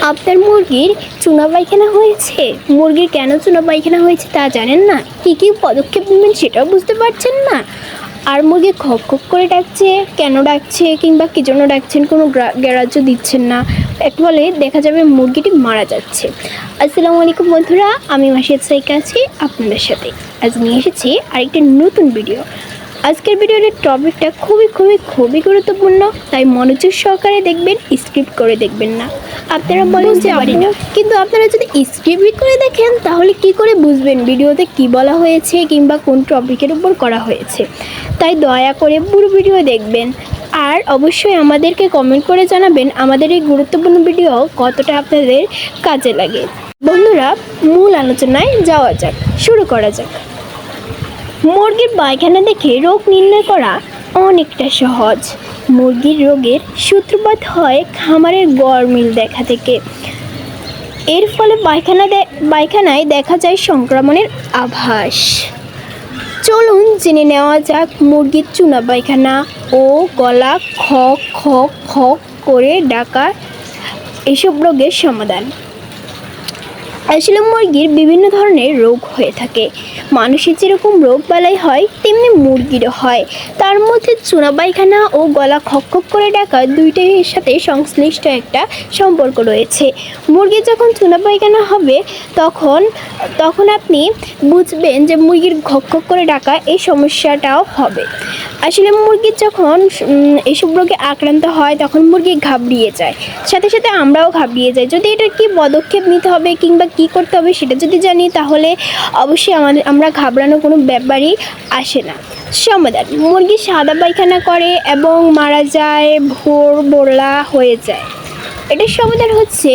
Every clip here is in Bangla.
আপনার মুরগির চুনা পায়খানা হয়েছে? মুরগির কেন চুনা পায়খানা হয়েছে তা জানেন না? কী কী পদক্ষেপ নেবেন সেটাও বুঝতে পারছেন না? আর মুরগি খপ খপ করে ডাকছে, কেন ডাকছে কিংবা কী জন্য ডাকছেন কোনো গ্রা- গ্রাহ্য দিচ্ছেন না? এক বলে দেখা যাবে মুরগিটি মারা যাচ্ছে। আসসালামু আলাইকুম বন্ধুরা, আমি মাসিদ সাইকা আছি আপনাদের সাথে। আজ নিয়ে এসেছি আরেকটি নতুন ভিডিও আজকের ভিডিওর টপিকটা খুবই খুবই খুবই গুরুত্বপূর্ণ তাই মনোযোগ সহকারে দেখবেন স্ক্রিপ্ট করে দেখবেন না। আপনারা বলেন যে পারি না। কিন্তু আপনারা যদি স্ক্রিপ্ট করে দেখেন তাহলে কি করে বুঝবেন ভিডিওতে কি বলা হয়েছে কিংবা কোন টপিকের উপর করা হয়েছে? তাই দয়া করে পুরো ভিডিও দেখবেন। আর অবশ্যই আমাদেরকে কমেন্ট করে জানাবেন আমাদের এই গুরুত্বপূর্ণ ভিডিও কতটা আপনাদের কাজে লাগে। বন্ধুরা মূল আলোচনায় যাওয়া যাক শুরু করা যাক। মুরগির পায়খানা দেখে রোগ নির্ণয় করা অনেকটা সহজ। মুরগির রোগের সূত্রপাত হয় খামারের গরমিল দেখা থেকে। এর ফলে পায়খানা পায়খানায় দেখা যায় সংক্রমণের আভাস। চলুন জেনে নেওয়া যাক মুরগির চুনা পায়খানা ও গলা খ খ খ করে ডাকা এসব রোগের সমাধান। আসলে মুরগির বিভিন্ন ধরনের রোগ হয়ে থাকে। মানুষের যেরকম রোগ বালাই হয়, তেমনি মুরগিরও হয়। তার মধ্যে চুনা পায়খানা ও গলা খকখক করে ডাকা দুইটার সাথে সংশ্লিষ্ট একটা সম্পর্ক রয়েছে। মুরগির যখন চুনা পায়খানা হবে, তখন তখন আপনি বুঝবেন যে মুরগির খকখক করে ডাকা এই সমস্যাটাও হবে। আসলে মুরগির যখন এসব রোগে আক্রান্ত হয়, তখন মুরগি ঘাবড়িয়ে যায়। সাথে সাথে আমরাও ঘাবড়িয়ে যাই। যদি এটা কি পদক্ষেপ নিতে হবে কিংবা কি করতে হবে সেটা যদি জানি, তাহলে অবশ্যই আমাদের আমরা ঘাবড়ানো কোনো ব্যাপারই আসে না। সমাধান, মুরগি সাদা পায়খানা করে এবং মারা যায় ভোর বোরলা হয়ে যায়। এটার সমাধান হচ্ছে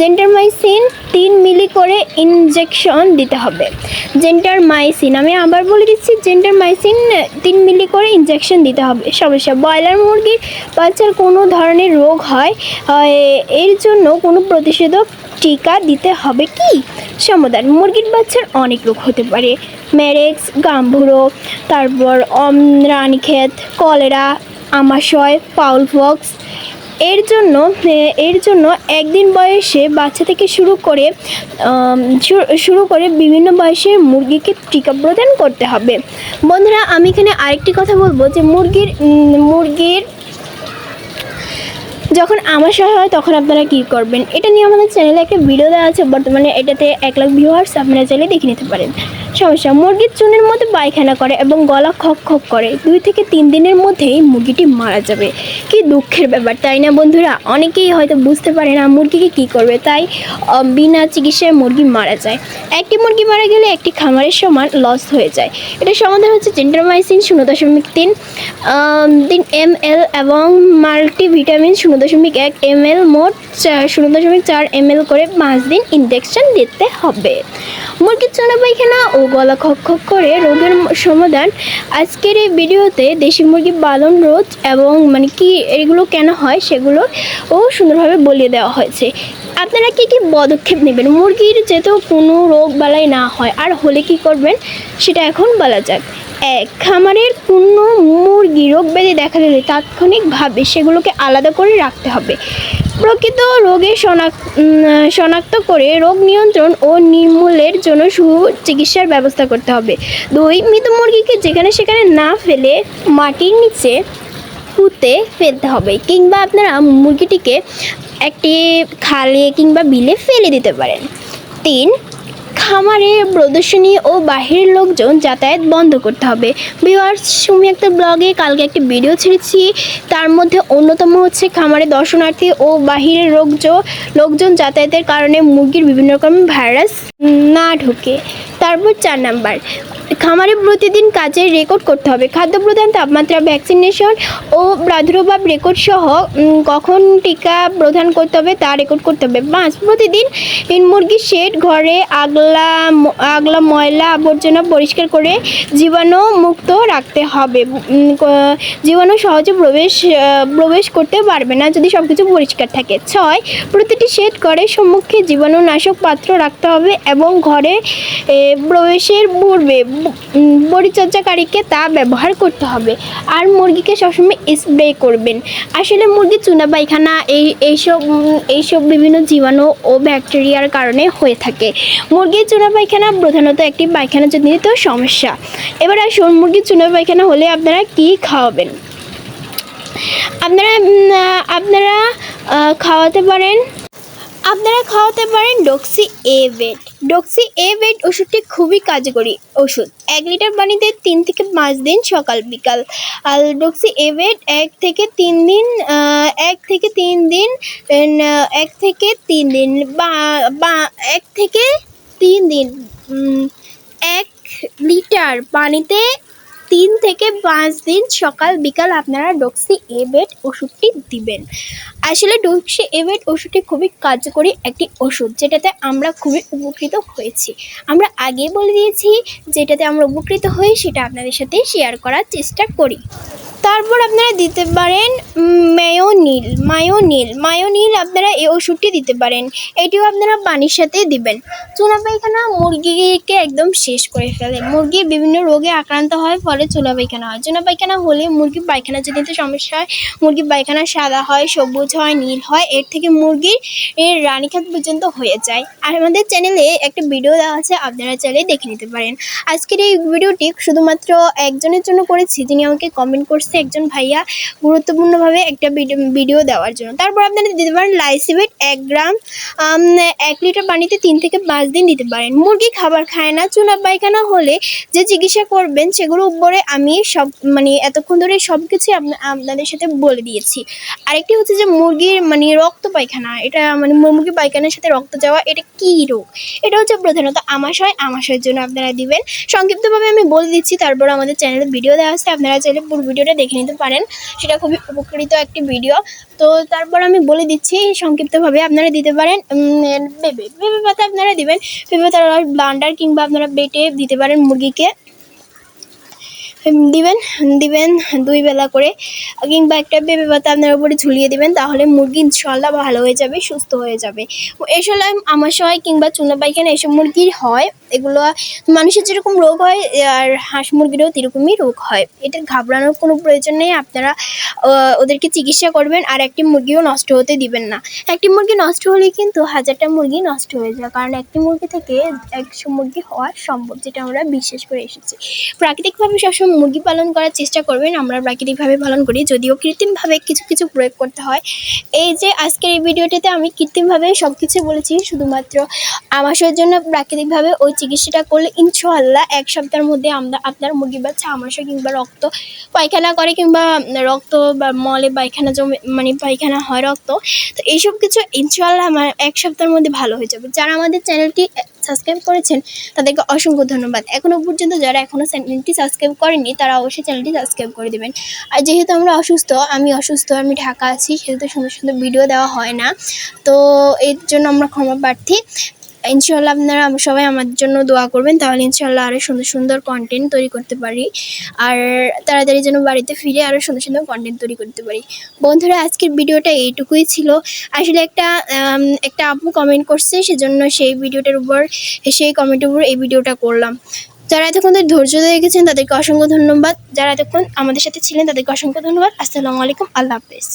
জেন্টারমাইসিন তিন মিলি করে ইনজেকশন দিতে হবে। জেন্টারমাইসিন আমি আবার বলে দিচ্ছি জেন্টারমাইসিন তিন মিলি করে ইনজেকশন দিতে হবে। সমস্যা, ব্রয়লার মুরগির বাচ্চার কোনো ধরনের রোগ হয় এর জন্য কোনো প্রতিষেধক টিকা দিতে হবে কি? সমাধান, মুরগির বাচ্চার অনেক রোগ হতে পারে। ম্যারেক্স গাম্ভুরো তারপর রানীক্ষেত, কলেরা, আমাশয় পাউল ফক্স এর জন্য এর জন্য একদিন বয়সে বাচ্চা থেকে শুরু করে শুরু করে বিভিন্ন বয়সের মুরগিকে টিকা প্রদান করতে হবে। বন্ধুরা, আমি এখানে আরেকটি কথা বলব যে মুরগির মুরগির যখন আমাশয় হয়, তখন আপনারা কী করবেন? এটা নিয়ে আমাদের চ্যানেলে একটা ভিডিও দেওয়া আছে, বর্তমানে এটাতে এক লাখ ভিউয়ার্স আপনারা চাইলে দেখে নিতে পারেন। সমস্যা মুরগির চুনের মধ্যে পায়খানা করে এবং গলা খক খক করে। দুই থেকে তিন দিনের মধ্যেই মুরগিটি মারা যাবে। কি দুঃখের ব্যাপার, তাই না বন্ধুরা? অনেকেই হয়তো বুঝতে পারে না মুরগিকে কী করবে। তাই বিনা চিকিৎসায় মুরগি মারা যায়। একটি মুরগি মারা গেলে একটি খামারের সমান লস হয়ে যায়। এটা সমাধান হচ্ছে জেন্টারমাইসিন শূন্য দশমিক তিন তিন এম এল এবং মাল্টিভিটামিন শূন্য দশমিক এক এম এল মোট শূন্য দশমিক চার এম এল করে পাঁচ দিন ইনজেকশন দিতে হবে। মুরগির চনা পায়খানা ও গলা খক খক করে রোগের সমাধান। আজকের এই ভিডিওতে দেশি মুরগি পালন রোধ এবং মানে কি এগুলো কেন হয় সেগুলো ও সুন্দরভাবে বলিয়ে দেওয়া হয়েছে। আপনারা কি কি পদক্ষেপ নেবেন? মুরগির যেহেতু কোনো রোগ বালাই না হয়, আর হলে কি করবেন সেটা এখন বলা যাক। এক, খামারের কোনো মুরগি রোগ ব্যাধি দেখা গেলে তাৎক্ষণিকভাবে সেগুলোকে আলাদা করে রাখতে হবে। প্রকৃত রোগে শনাক্ত করে রোগ নিয়ন্ত্রণ ও নির্মূলের জন্য সুচিকিৎসার ব্যবস্থা করতে হবে। দুই, মৃত মুরগিকে যেখানে সেখানে না ফেলে মাটির নিচে পুঁতে ফেলতে হবে কিংবা আপনারা মুরগিটিকে একটি খালে কিংবা বিলে ফেলে দিতে পারেন। তিন খামারে প্রদর্শনী ও বাহিরের লোকজন যাতায়াত বন্ধ করতে হবে। ভিউয়ার্স সুমি একটা ব্লগে কালকে একটি ভিডিও ছেড়েছি। তার মধ্যে অন্যতম হচ্ছে খামারে দর্শনার্থী ও বাহিরের লোকজন লোকজন যাতায়াতের কারণে মুরগির বিভিন্ন রকম ভাইরাস না ঢুকে। তারপর চার নাম্বার খামারে প্রতিদিন কাজের রেকর্ড করতে হবে। খাদ্য প্রদান তাপমাত্রা ভ্যাকসিনেশন ও প্রাদুর্ভাব রেকর্ড সহ কখন টিকা প্রদান করতে হবে তা রেকর্ড করতে হবে। পাঁচ প্রতিদিন মুরগির শেড ঘরে আগলা আগলা ময়লা আবর্জনা পরিষ্কার করে জীবাণু মুক্ত রাখতে হবে। জীবাণু সহজে প্রবেশ প্রবেশ করতে পারবে না যদি সব কিছু পরিষ্কার থাকে। ছয়, প্রতিটি শেড ঘরের সম্মুখে জীবাণুনাশক পাত্র রাখতে হবে এবং ঘরে প্রবেশের পূর্বে পরিচর্যাকারীকে তা ব্যবহার করতে হবে। আর মুরগিকে সবসময় স্প্রে করবেন। আসলে মুরগি চুনা পায়খানা, এই, এইসব এইসব বিভিন্ন জীবাণু ও ব্যাকটেরিয়ার কারণে হয়ে থাকে। মুরগির চুনা পায়খানা প্রধানত একটি পায়খানা জনিত সমস্যা। এবার আসুন মুরগির চুনা পায়খানা হলে আপনারা কী খাওয়াবেন? আপনারা আপনারা খাওয়াতে পারেন আপনারা খাওয়াতে পারেন ডক্সি এ বেড ডক্সি এ বেড ওষুধটি খুবই কার্যকরী ওষুধ। এক লিটার পানিতে তিন থেকে পাঁচ দিন সকাল, বিকাল। আর ডক্সি এ বেড এক থেকে তিন দিন এক থেকে তিন দিন এক থেকে তিন দিন বা এক থেকে তিন দিন এক লিটার পানিতে তিন থেকে পাঁচ দিন সকাল, বিকাল আপনারা ডক্সি এবেট ওষুধটি দিবেন। আসলে ডক্সি এবেট ওষুধটি খুবই কার্যকরী একটি ওষুধ, যেটাতে আমরা খুবই উপকৃত হয়েছি। আমরা আগে বলে দিয়েছি, যেটাতে আমরা উপকৃত হই সেটা আপনাদের সাথে শেয়ার করার চেষ্টা করি। তারপর আপনারা দিতে পারেন মায়োনিল মায়োনিল মায়োনিল আপনারা এই ওষুধটি দিতে পারেন। এটিও আপনারা পানির সাথে দিবেন। চুনা পায়খানা মুরগিকে একদম শেষ করে ফেলে। মুরগি বিভিন্ন রোগে আক্রান্ত হয়, ফলে চুনা পায়খানা হয়। চুনা পায়খানা হলে মুরগির পায়খানা জনিত সমস্যা হয়, মুরগির পায়খানা সাদা হয়, সবুজ হয়, নীল হয়। এর থেকে মুরগির রানীখাত পর্যন্ত হয়ে যায়। আর আমাদের চ্যানেলে একটা ভিডিও দেওয়া আছে, আপনারা চাইলে দেখে নিতে পারেন। আজকের এই ভিডিওটি শুধুমাত্র একজনের জন্য করেছি, যিনি আমাকে কমেন্ট করছে একজন ভাইয়া গুরুত্বপূর্ণভাবে একটা ভিডিও দেওয়ার জন্য। তারপর আপনারা দিতে পারেন লাইসিবেট এক গ্রাম এক লিটার পানিতে তিন থেকে পাঁচ দিন দিতে পারেন। মুরগি খাবার খায় না, চুনা পায়খানা হলে যে চিকিৎসা করবেন সেগুলো উপরে আমি সব মানে এতক্ষণ ধরে সব কিছুই আপনা- আপনাদের সাথে বলে দিয়েছি। আরেকটি হচ্ছে যে মুরগির মানে রক্ত পায়খানা, এটা মানে মুরগি পায়খানার সাথে রক্ত যাওয়া, এটা কী রোগ? এটা হচ্ছে প্রধানত আমাশয়। আমাশয়ের জন্য আপনারা দিবেন। সংক্ষিপ্তভাবে আমি বলে দিচ্ছি, তারপর আমাদের চ্যানেলে ভিডিও দেওয়া আছে। আপনারা চাইলে পুরো ভিডিওটা দেখে নিতে পারেন। সেটা খুবই উপকৃত একটি ভিডিও তো তারপর আমি বলে দিচ্ছি, সংক্ষিপ্তভাবে আপনারা দিতে পারেন পেঁপে পেঁপে পাতা আপনারা দেবেন। পেঁপে পাতা ব্লান্ডার কিংবা আপনারা বেটে দিতে পারেন মুরগিকে। দিবেন দিবেন দুই বেলা করে। কিংবা একটা পেঁপে পাতা আপনার উপরে ঝুলিয়ে দিবেন, তাহলে মুরগি ইনশাল্লাহ ভালো হয়ে যাবে, সুস্থ হয়ে যাবে। এসব আমাশয় কিংবা চুনা পায়খানা এসব মুরগির হয়, এগুলো মানুষের যেরকম রোগ হয়, আর হাঁস মুরগিরও সেরকমই রোগ হয়। এটা ঘাবড়ানোর কোনো প্রয়োজন নেই, আপনারা ওদেরকে চিকিৎসা করবেন, আর একটি মুরগিও নষ্ট হতে দিবেন না। একটি মুরগি নষ্ট হলে কিন্তু হাজারটা মুরগি নষ্ট হয়ে যায়, কারণ একটি মুরগি থেকে একশো মুরগি হওয়া সম্ভব, যেটা আমরা বিশ্বাস করে এসেছি। প্রাকৃতিকভাবে সবসময় মুরগি পালন করার চেষ্টা করবেন। আমরা প্রাকৃতিকভাবে পালন করি, যদিও কৃত্রিমভাবে কিছু কিছু প্রয়োগ করতে হয়। এই যে আজকের এই ভিডিওটিতে আমি কৃত্রিমভাবে সব কিছু বলেছি, শুধুমাত্র আমাশয়ের জন্য প্রাকৃতিকভাবে ওই চিকিৎসাটা করলে ইনশাআল্লাহ এক সপ্তাহের মধ্যে আমরা আপনার মুরগি বাচ্চা আমাশয় কিংবা রক্ত, পায়খানা করে কিংবা রক্ত বা মলে পায়খানা জমে মানে পায়খানা হয় রক্ত। তো এইসব কিছু ইনশাআল্লাহ আমার এক সপ্তাহের মধ্যে ভালো হয়ে যাবে। যারা আমাদের চ্যানেলটি সাবস্ক্রাইব করেছেন, তাদেরকে অসংখ্য ধন্যবাদ। এখনও পর্যন্ত যারা এখনও চ্যানেলটি সাবস্ক্রাইব করেনি তারা অবশ্যই চ্যানেলটি সাবস্ক্রাইব করে দেবেন। আর যেহেতু আমরা অসুস্থ, আমি অসুস্থ, আমি ঢাকা আছি, সেহেতু সুন্দর সুন্দর ভিডিও দেওয়া হয় না। তো এর জন্য আমরা ক্ষমা প্রার্থী। ইনশাল্লাহ আপনারা সবাই আমার জন্য দোয়া করবেন, তাহলে ইনশাল্লাহ আরও সুন্দর সুন্দর কন্টেন্ট তৈরি করতে পারি। আর তাড়াতাড়ি যেন বাড়িতে ফিরে আরও সুন্দর সুন্দর কন্টেন্ট তৈরি করতে পারি। বন্ধুরা, আজকের ভিডিওটা এইটুকুই ছিল। আসলে একটা একটা আপু কমেন্ট করছে, সেজন্য সেই ভিডিওটার উপর, সেই কমেন্টের উপর এই ভিডিওটা করলাম। যারা এতক্ষণ ধরে ধৈর্য ধরে রেখেছেন, তাদেরকে অসংখ্য ধন্যবাদ। যারা এতক্ষণ আমাদের সাথে ছিলেন, তাদেরকে অসংখ্য ধন্যবাদ। আসসালামু আলাইকুম, আল্লাহ হাফেজ।